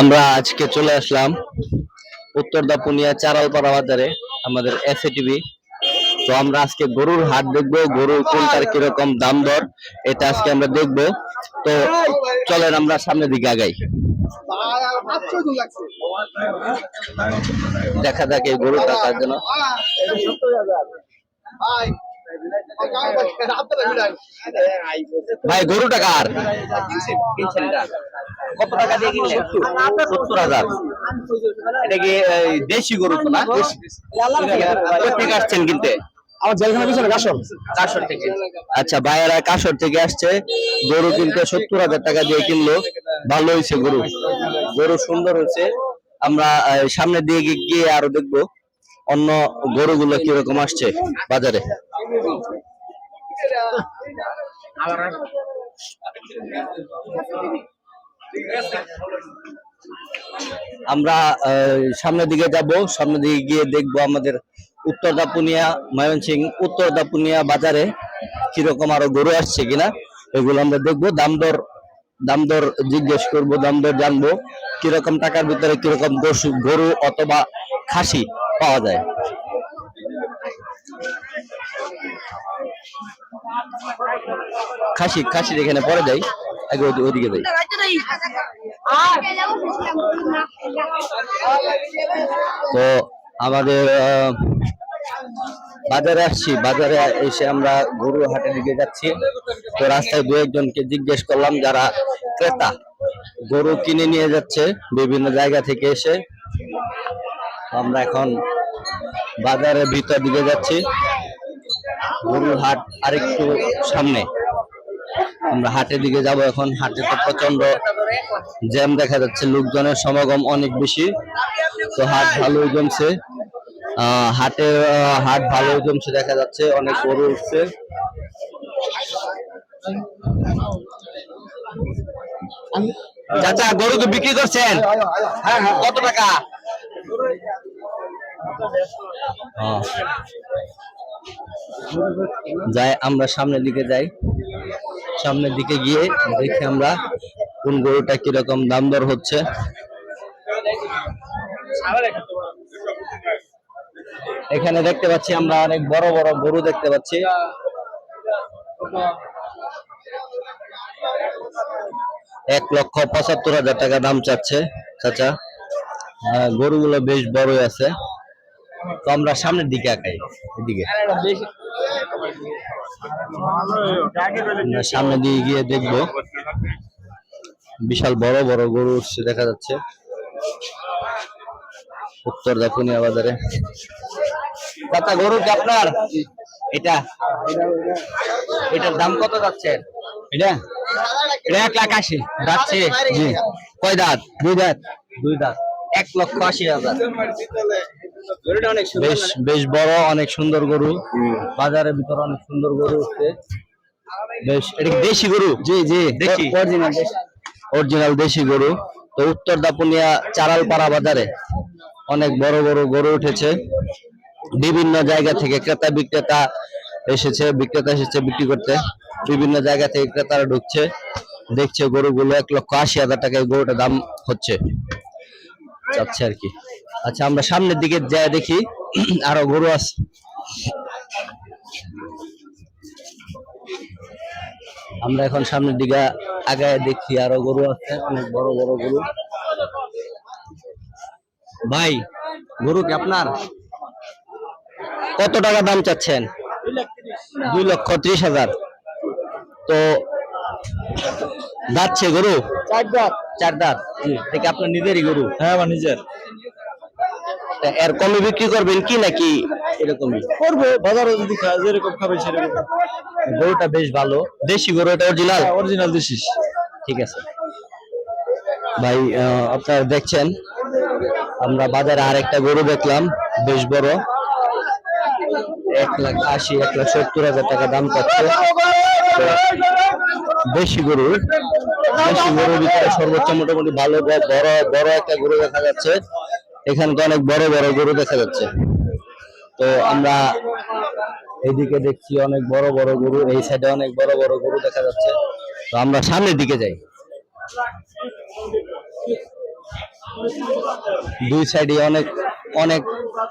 আমরা আজকে চলে আসলাম উত্তর দাপুনিয়া চারালপাড়া বাজারে, আমাদের এসএ টিভি তো আমরা আজকে গরুর হাট দেখব, গরুর কোনটার কীরকম দাম দর, এটা আজকে আমরা দেখব। তো চলেন আমরা সামনের দিকে আগাই। দেখা যাক এই গরুটা কার জন্য। ভাই, গরুটা কার? কত টাকা দিয়ে কিনলেন সত্তর হাজার। এটা কি দেশি গরু তো না? কোথেকে আসছেন কিনতে? আমার জেলখানা পিছনে কাশন কাশর থেকে। আচ্ছা ভাইয়েরা কাশর থেকে আসছে। গরু কিনতে সত্তর হাজার টাকা দিয়ে কিনলো। ভালো হয়েছে গরু। গরু সুন্দর হয়েছে। আমরা আহ, সামনের দিকে গিয়ে- গিয়ে আরও দেখব অন্য গরুগুলো কীরকম আসছে বাজারে। আমরা সামনের দিকে যাব। সামনের দিকে গিয়ে দেখব আমাদের উত্তর দাপুনিয়া ময়মনসিং উত্তর দাপুনিয়া বাজারে কীরকম আরও গরু আসছে কিনা, এগুলো আমরা দেখব। দাম দর দাম দর জিজ্ঞেস করব, দাম দর জানব। কীরকম টাকার ভিতরে কীরকম গরু গরু অথবা খাসি পাওয়া যায়। খাসি খাসি এখানে পরে যাই ওদিকে তো আমাদের বাজারে আসছি। বাজারে এসে আমরা গরু হাটের দিকে যাচ্ছি। তো রাস্তায় দু একজনকে জিজ্ঞেস করলাম যারা ক্রেতা, গরু কিনে নিয়ে যাচ্ছে বিভিন্ন জায়গা থেকে এসে। আমরা এখন বাজারের ভিতর দিকে যাচ্ছি। গরুর হাট আরেকটু সামনে। আমরা হাটের দিকে যাব এখন। হাটে তো প্রচণ্ড জ্যাম দেখা যাচ্ছে, লোকজনের সমাগম অনেক বেশি। তো হাট ভালোই জমছে। হাটের হাট ভালোই জমছে দেখা যাচ্ছে, অনেক গরু উঠছে। চাচা, গরু তো বিক্রি করছেন? হ্যাঁ হ্যাঁ কত টাকা? যাই, আমরা সামনের দিকে যাই। সামনের দিকে গিয়ে দেখি আমরা কোন গরুটা কীরকম দাম দর হচ্ছে। এখানে দেখতে পাচ্ছি আমরা অনেক বড় বড় গরু দেখতে পাচ্ছি। এক লক্ষ পঁচাত্তর হাজার টাকা দাম চাচ্ছে, চাচা। গরুগুলো বেশ বড়ই আছে। তো আমরা সামনের দিকে আঁকাই এদিকে। সামনের দিকে গিয়ে দেখব। বিশাল বড় বড় গরু উঠছে দেখা যাচ্ছে। উত্তর দাপুনিয়া বাজারে। দাদা গরু কি আপনার? এটা। এটার দাম কত যাচ্ছে? এটা? এটা এক লাখ আশি। যাচ্ছে। জি। কয় দাঁত? দুই দাঁত। দুই দাঁত। এক লক্ষ আশি হাজার। বেশ বেশ বড় অনেক সুন্দর গরু। বাজারের ভিতরে অনেক সুন্দর গরু উঠছে বেশ এটা দেশি গরু? জি জি অরিজিনাল অরিজিনাল দেশি। গরু। তো উত্তর দাপুনিয়া চারালপাড়া বাজারে অনেক বড় বড় গরু উঠেছে। বিভিন্ন জায়গা থেকে ক্রেতা বিক্রেতা এসেছে বিক্রেতা এসেছে বিক্রি করতে। বিভিন্ন জায়গা থেকে ক্রেতারা ঢুকছে। দেখছে গরুগুলো এক লক্ষ আশি হাজার টাকায় গরুটার দাম হচ্ছে। চাচ্ছে আর কি। আচ্ছা আমরা সামনের দিকে যাই দেখি, আরও গরু আছে। আমরা এখন সামনের দিকে আগায় দেখি আরও গরু আছে, অনেক বড় বড় গরু। ভাই, গরু কি আপনার? কত টাকা দাম চাচ্ছেন? দুই লক্ষ ত্রিশ হাজার। তো যাচ্ছে গরু? চার চার দাঁত থেকে আপনার নিজেরই গরু হ্যাঁ আমার নিজের এর কমে বিক্রি করবেন কি নাকি এরকমই করব বাজারে যদি খায় যেরকম খাবে সেরকম গরুটা বেশ ভালো দেশি গরু এটা অরিজিনাল অরিজিনাল দেশিস ঠিক আছে ভাই আহ, আপনারা দেখছেন আমরা বাজারে আরেকটা গরু দেখলাম বেশ বড় এক লাখ আশি এক লাখ সত্তর হাজার টাকা দাম পাচ্ছে দেশি গরু দেশি গরুর ভিতরে সর্বোচ্চ মোটামুটি ভালো বড় বড় একটা গরু দেখা যাচ্ছে। এখানকার অনেক বড় বড় গরু দেখা যাচ্ছে। তো আমরা এইদিকে দেখছি অনেক বড় বড় গরু, এই সাইডে অনেক বড় বড় গরু দেখা যাচ্ছে। তো আমরা সামনের দিকে যাই। দুই সাইডে অনেক অনেক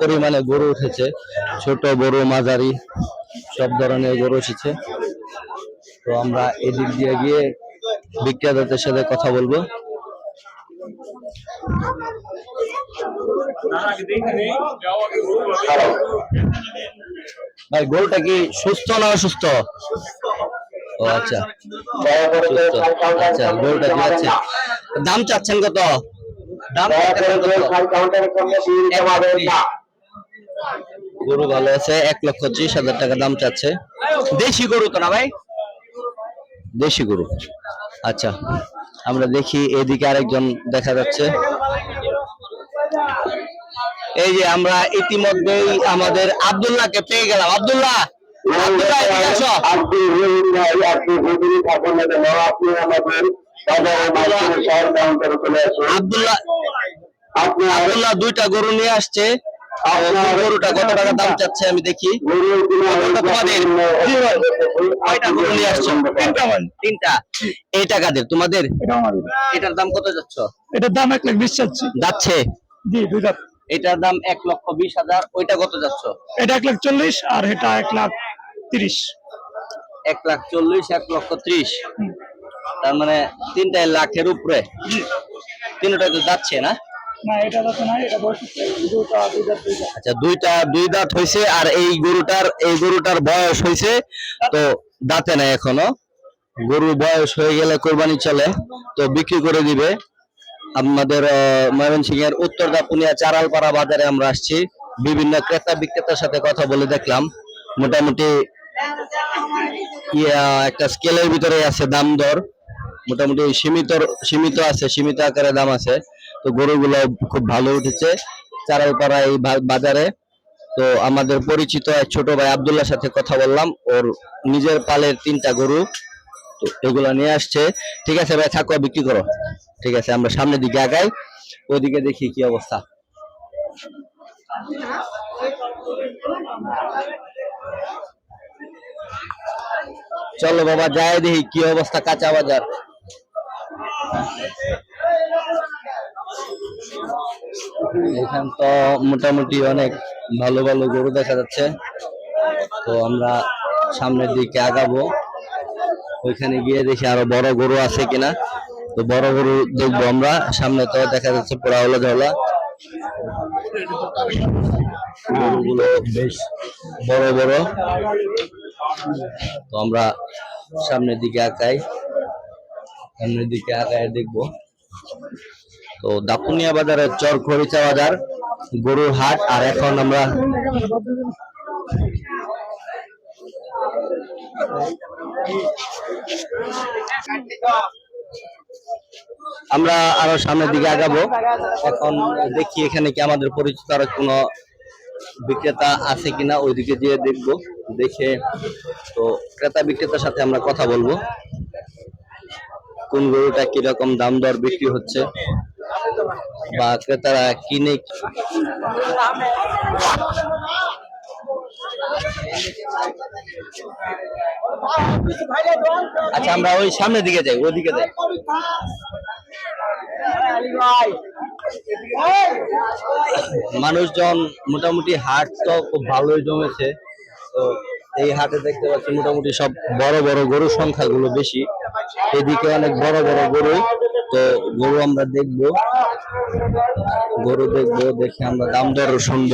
পরিমাণে গরু উঠেছে। ছোট গরু মাঝারি, সব ধরনের গরু এসেছে তো আমরা এদিক দিয়ে গিয়ে বিক্রেতাদের সাথে কথা বলব। ভাই, গরুটা কি সুস্থ না অসুস্থ? ও আচ্ছা। আচ্ছা গরুটা কি আছে দাম চাচ্ছেন কত? দাম গরু ভালো আছে, এক লক্ষ ত্রিশ হাজার টাকা দাম চাচ্ছে। দেশি গরু তো না ভাই? দেশি গরু। আচ্ছা আমরা দেখি এদিকে আরেকজন দেখা যাচ্ছে। এই যে আমরা ইতিমধ্যেই আমাদের আব্দুল্লাহকে পেয়ে গেলাম। আব্দুল্লাহ আব্দুল্লাহ দুইটা গরু নিয়ে আসছে। গরুটা কত টাকা দাম চাচ্ছে আমি দেখি। তোমাদের? কয়টা গরু নিয়ে আসছো? তিনটা তিনটা। এই টাকাদের তোমাদের? এটার দাম কত যাচ্ছ? এটার দাম এক লাখ বিশ যাচ্ছে। জি দুই লাখ। এটার দাম এক লক্ষ বিশ হাজার। ওইটা কত যাচ্ছ? এটা এক লাখ চল্লিশ আর এটা এক লাখ তিরিশ। এক লাখ চল্লিশ এক লক্ষ ত্রিশ। তার মানে তিনটা লাখের উপরে। তিনটা তো যাচ্ছে না? আচ্ছা দুইটা, দুই দাঁত হয়েছে আর এই গরুটার এই গরুটার বয়স হয়েছে তো দাঁতে নাই এখনও। গরুর বয়স হয়ে গেলে কোরবানি চলে, তো বিক্রি করে দিবে। আমাদের ময়মনসিংহ এর উত্তর দাপুনিয়া চারালপাড়া বাজারে আমরা আসছি। বিভিন্ন ক্রেতা বিক্রেতার সাথে কথা বলে দেখলাম। মোটামুটি একটা স্কেলের ভিতরে আছে দাম দর। মোটামুটি সীমিত সীমিত আছে, সীমিত আকারে দাম আছে। তো গরুগুলো খুব ভালো উঠেছে। চারালপাড়া এই বাজারে। তো আমাদের পরিচিত এক ছোট ভাই আব্দুল্লাহর সাথে কথা বললাম। ওর নিজের পালের তিনটা গরু। তো এগুলো নিয়ে আসছে। ঠিক আছে ভাই, থাকো, বিক্রি করো। ঠিক আছে, আমরা সামনের দিকে আগাই। ওদিকে দেখি কি অবস্থা। চলো বাবা, যাই দেখি কি অবস্থা কাঁচা বাজার। এখান তো মোটামুটি অনেক ভালো ভালো গরু দেখা যাচ্ছে। তো আমরা সামনের দিকে আগাবো। ওইখানে গিয়ে দেখি আরও বড় গরু আছে কিনা। তো বড় গরু দেখব আমরা। সামনে তো দেখা যাচ্ছে পোড়া হলো ঝোলা গরুগুলো বেশ বড় বড়। তো আমরা সামনের দিকে আগাই। সামনের দিকে আগায় দেখব। তো দাপুনিয়া বাজারের চর খরিচা বাজার, গরুর হাট, আর এখন আমরা আমরা আরও সামনের দিকে আগাবো। এখন দেখি এখানে কি আমাদের পরিচিত আর কোনো বিক্রেতা আছে কিনা, ওইদিকে যেয়ে দেখব। দেখে তো ক্রেতা বিক্রেতার সাথে আমরা কথা বলব। কোন গরুটা কীরকম দাম দর বিক্রি হচ্ছে। বা ক্রেতারা কিনে আচ্ছা আমরা ওই সামনের দিকে যাই, ওদিকে যাই। মানুষজন মোটামুটি হাট তো খুব ভালোই জমেছে, তো এই হাটে দেখতে পাচ্ছি মোটামুটি সব বড় বড় গরুর সংখ্যাগুলো বেশি। এদিকে অনেক বড় বড় গরু তো গরু আমরা দেখব। গরু দেখব দেখে আমরা দাম দর শুনব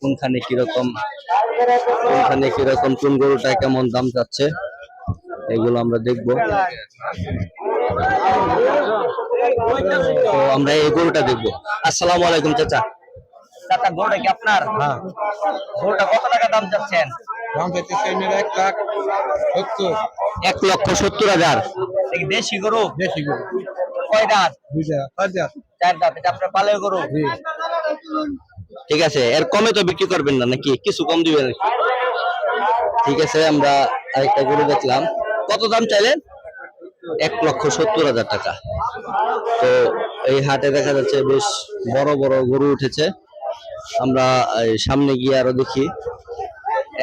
কোনখানে কীরকম কোনখানে কীরকম কোন গরুটা কেমন দাম যাচ্ছে এগুলো আমরা দেখব। তো আমরা এই গরুটা দেখব। আসসালামু আলাইকুম চাচা। চাচা গরুটা কি আপনার? হ্যাঁ। গরুটা কত টাকা দাম চাচ্ছেন দাম চাইতেছে এক লাখ সত্তর। এক লক্ষ সত্তর হাজার। কি দেশি গরু? বেশি করে কয় দাঁত দুইটা হাজার চার দাঁত এটা আপনার পালের গরু? ঠিক আছে এর কমে তো বিক্রি করবেন না নাকি? কিছু কম দিবেন ঠিক আছে আমরা আরেকটা গরু দেখলাম। কত দাম চাইলেন? এক লক্ষ সত্তর হাজার টাকা। তো এই হাটে দেখা যাচ্ছে বেশ বড় বড় গরু উঠেছে। আমরা সামনে গিয়ে আরও দেখি।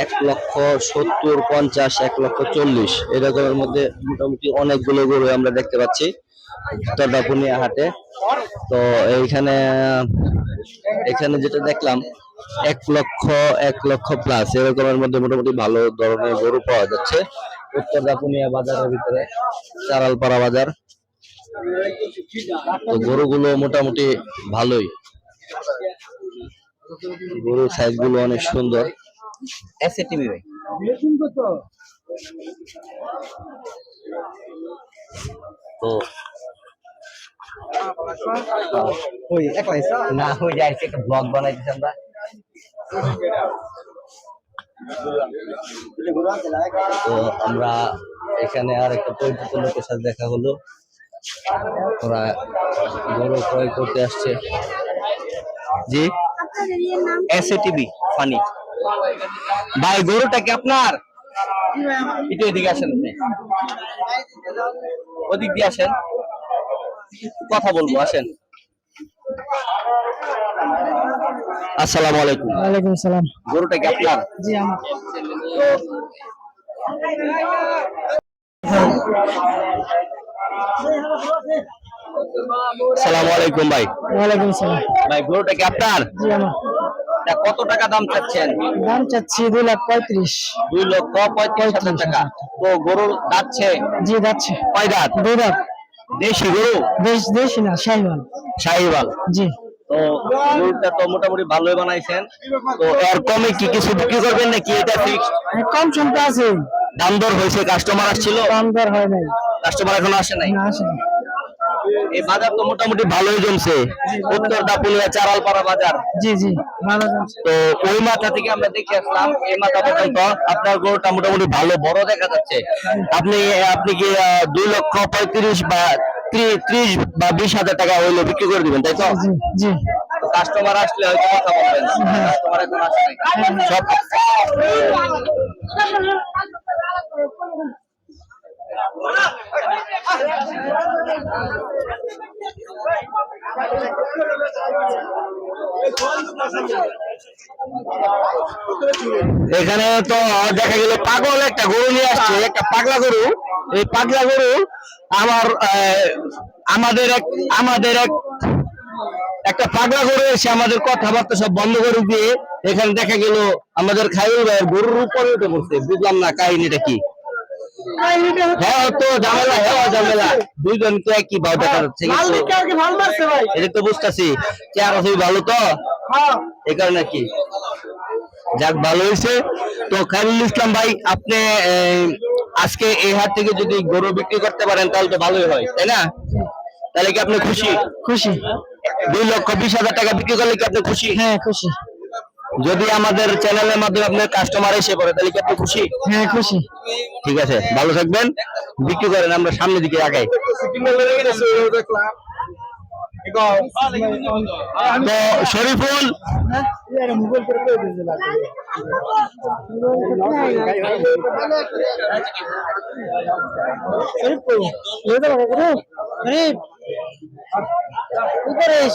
এক লক্ষ সত্তর পঞ্চাশ এক লক্ষ চল্লিশ। এরকমের মধ্যে মোটামুটি অনেকগুলো গরু আমরা দেখতে পাচ্ছি। উত্তর দাপুনিয়া হাটে। তো এইখানে এখানে যেটা দেখলাম এক লক্ষ এক লক্ষ প্লাস এরকমের মধ্যে মোটামুটি ভালো ধরনের গরু পাওয়া যাচ্ছে। উত্তর দাপুনিয়া বাজারের ভিতরে চারালপাড়া বাজার। তো গরুগুলো মোটামুটি ভালোই। গরুর সাইজগুলো অনেক সুন্দর। তো ওই না হয়ে একটা ব্লগ বানাইতেছি আমরা। তো আমরা এখানে আর একটা পরিচিত লোকের সাথে দেখা হলো। ওরা গরু ক্রয় করতে আসছে। জি? এস টিভি ফানি ভাই, গরুটা কি আপনার? একটু এদিকে আসেন আপনি। ওদিক দিয়ে আসেন। কথা বলব আসেন। আসসালামু আলাইকুম। ওয়ালাইকুম সালাম। গরুটা কি আপনার? জি আমার। আসসালামু আলাইকুম ভাই। ওয়ালাইকুম সালাম। ভাই গরুটা কি আপনার? জি আমার। কত টাকা দাম চাচ্ছেন? দাম চাচ্ছি দুই লাখ পঁয়ত্রিশ। দুই লক্ষ পঁয়ত্রিশ হাজার টাকা। তো গরুর দাচ্ছে জি যাচ্ছে কয় দাঁত? দুই লাখ দেশি গরু? দেশ দেশি না শাহিওয়াল শাহিওয়াল জি। তো গরুটা তো মোটামুটি ভালোই বানাইছেন। তো এর কমে কি কিছু বিক্রি করবেন নাকি এটা ফিক্স কম শুনতে আছে। দাম দর হয়েছে? কাস্টমার আসছিল? দাম দর হয় নাই। কাস্টমার এখনও আসে নাই? না আসে না। এই বাজার তো মোটামুটি ভালোই জমছে। উত্তর দাপুলিয়া চারালপাড়া বাজার। জি জি ভালো তো ওই মাথা থেকে আমরা দেখে আসলাম এই মাথা পর্যন্ত আপনার গরুটা মোটামুটি ভালো বড় দেখা যাচ্ছে। আপনি আপনি কি দুই লক্ষ পঁয়ত্রিশ বা ত্রি- ত্রিশ বা বিশ হাজার টাকা হইলে বিক্রি করে দিবেন তাই তো? জি কাস্টমার আসলে হয়তো কথা বলবেন কাস্টমার এখন আসে নাই। সব এখানে তো দেখা গেল পাগল একটা গরু নিয়ে আসছে, একটা পাগলা গরু। এই পাগলা গরু আমার আমাদের এক আমাদের এক, একটা পাগলা গরু এসে আমাদের কথাবার্তা সব বন্ধ করে দিয়ে এখানে দেখা গেল আমাদের খাইল ভাইয়ের গরুর উপরে উঠে পড়ছে। বুঝলাম না কাহিনীটা কি। হ্যাঁ তো ঝামেলা হ্যাঁ ঝামেলা। দুইজন এটা তো বুঝতেছি। ভালো তো? হ্যাঁ। এই কারণে কি? যাক ভালো হয়েছে। তো খাইরুল ইসলাম ভাই আপনি আজকে এই হাট থেকে যদি গরু বিক্রি করতে পারেন তাহলে তো ভালোই হয় তাই না? তাহলে কি আপনি খুশি? খুশি। দুই লক্ষ বিশ হাজার টাকা বিক্রি করলে কি আপনি খুশি? হ্যাঁ খুশি। যদি আমাদের চ্যানেলের মাধ্যমে আপনার কাস্টমার এসে পড়ে তাহলে কি আপনি খুশি? হ্যাঁ খুশি। ঠিক আছে ভালো থাকবেন। বিক্রি করেন আমরা সামনের দিকে আগাই। তো শরীফুল মোবাইল